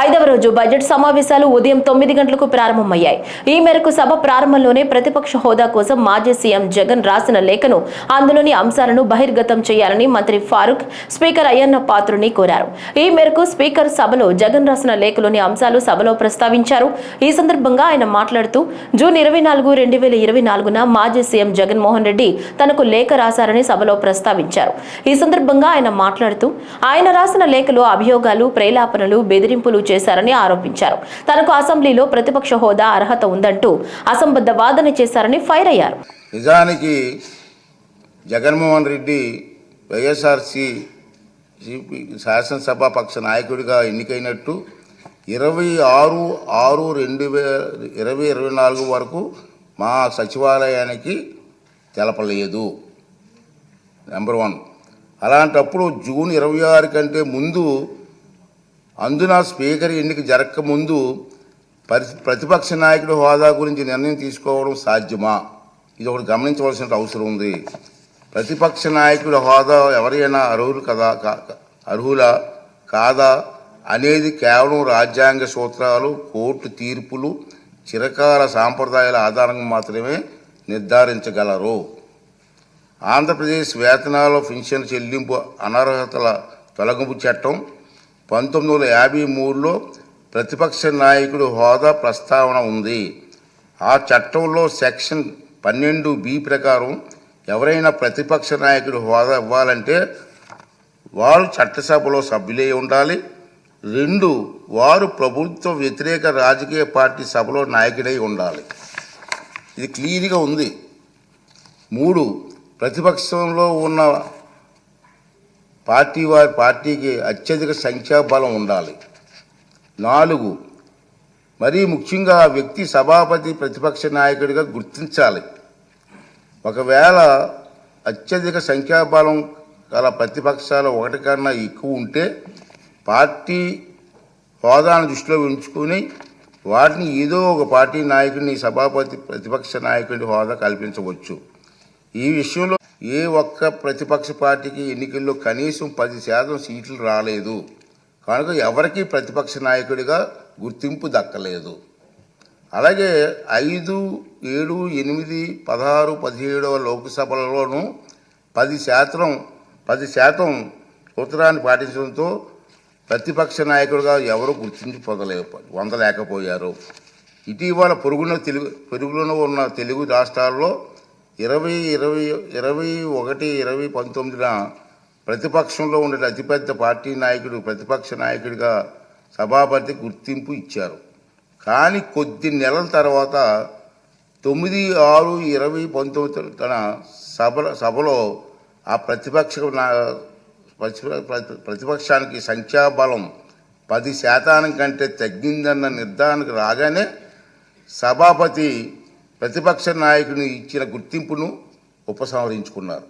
ఐదవ రోజు బడ్జెట్ సమావేశాలు ఉదయం తొమ్మిది గంటలకు ప్రారంభమయ్యాయి. ఈ మేరకు సభ ప్రారంభంలోనే ప్రతిపక్ష హోదా కోసం మాజీ సీఎం జగన్ రాసిన లేఖను అందులోని అంశాలను బహిర్గతం చేయాలని మంత్రి ఫారూక్ స్పీకర్ అయ్యన్న పాత్రుని కోరారు. ఈ మేరకు స్పీకర్ సభలో జగన్ రాసిన లేఖలోని అంశాలు సభలో ప్రస్తావించారు. ఈ సందర్భంగా ఆయన మాట్లాడుతూ జూన్ ఇరవై నాలుగు రెండు వేల ఇరవై నాలుగున మాజీ సీఎం జగన్మోహన్ రెడ్డి తనకు లేఖ రాశారని సభలో ప్రస్తావించారు. ఈ సందర్భంగా ఆయన మాట్లాడుతూ ఆయన రాసిన లేఖలో అభియోగాలు ప్రేలాపనలు బెదిరింపులు చేశారని ఆరోపించారు. తనకు అసెంబ్లీలో ప్రతిపక్ష హోదా అర్హత ఉందంటూ అసంబద్ధ వాదన చేశారని ఫైర్ అయ్యారు. నిజానికి జగన్మోహన్ రెడ్డి వైఎస్ఆర్సి శాసనసభ పక్ష నాయకుడిగా ఎన్నికైనట్టు ఇరవై ఆరు ఆరు రెండు వేల ఇరవై ఇరవై నాలుగు వరకు మా సచివాలయానికి తెలపలేదు. నెంబర్ వన్ అలాంటప్పుడు జూన్ ఇరవై ఆరు కంటే ముందు అందున స్పీకర్ ఎన్నిక జరగక ముందు పరి ప్రతిపక్ష నాయకుడు హోదా గురించి నిర్ణయం తీసుకోవడం సాధ్యమా? ఇది ఒకటి గమనించవలసిన అవసరం ఉంది. ప్రతిపక్ష నాయకుడు హోదా ఎవరైనా అర్హులు కదా కా- అర్హులా కాదా అనేది కేవలం రాజ్యాంగ సూత్రాలు కోర్టు తీర్పులు చిరకాల సాంప్రదాయాల ఆధారంగా మాత్రమే నిర్ధారించగలరు. ఆంధ్రప్రదేశ్ వేతనాల పెన్షన్ చెల్లింపు అనర్హతల తొలగింపు చట్టం పంతొమ్మిది వందల యాభై మూడులో ప్రతిపక్ష నాయకుడు హోదా ప్రస్తావన ఉంది. ఆ చట్టంలో సెక్షన్ పన్నెండు బి ప్రకారం ఎవరైనా ప్రతిపక్ష నాయకుడు హోదా ఇవ్వాలంటే వారు చట్టసభలో సభ్యులై ఉండాలి. రెండు వారు ప్రభుత్వ వ్యతిరేక రాజకీయ పార్టీ సభలో నాయకుడై ఉండాలి. ఇది క్లియర్గా ఉంది. మూడు ప్రతిపక్షంలో ఉన్న పార్టీ వారి పార్టీకి అత్యధిక సంఖ్యాబలం ఉండాలి. నాలుగు మరీ ముఖ్యంగా ఆ వ్యక్తి సభాపతి ప్రతిపక్ష నాయకుడిగా గుర్తించాలి. ఒకవేళ అత్యధిక సంఖ్యాబలం గల ప్రతిపక్షాలు ఒకటి కన్నా ఎక్కువ ఉంటే పార్టీ హోదాను దృష్టిలో ఉంచుకొని వాటిని ఏదో ఒక పార్టీ నాయకుడిని సభాపతి ప్రతిపక్ష నాయకుడి హోదా కల్పించవచ్చు. ఈ విషయంలో ఏ ఒక్క ప్రతిపక్ష పార్టీకి ఎన్నికల్లో కనీసం పది శాతం సీట్లు రాలేదు. కనుక ఎవరికీ ప్రతిపక్ష నాయకుడిగా గుర్తింపు దక్కలేదు. అలాగే ఐదు ఏడు ఎనిమిది పదహారు పదిహేడవ లోక్సభలలోనూ పది శాతం పది శాతం సూత్రాన్ని పాటించడంతో ప్రతిపక్ష నాయకుడిగా ఎవరు గుర్తించి పొందలే పొందలేకపోయారు. ఇటీవల పొరుగున తెలుగు పొరుగులో ఉన్న తెలుగు రాష్ట్రాల్లో ఇరవై ఇరవై ఇరవై ఒకటి ఇరవై పంతొమ్మిదిన ప్రతిపక్షంలో ఉండే అతిపెద్ద పార్టీ నాయకుడు ప్రతిపక్ష నాయకుడిగా సభాపతి గుర్తింపు ఇచ్చారు. కానీ కొద్ది నెలల తర్వాత తొమ్మిది ఆరు ఇరవై పంతొమ్మిది తన సభ సభలో ఆ ప్రతిపక్ష ప్రతి- ప్రతిపక్షానికి సంఖ్యాబలం పది శాతానికి కంటే తగ్గిందన్న నిర్ధారణకు రాగానే సభాపతి ప్రతిపక్ష నాయకుని ఇచ్చిన గుర్తింపును ఉపసంహరించుకున్నారు.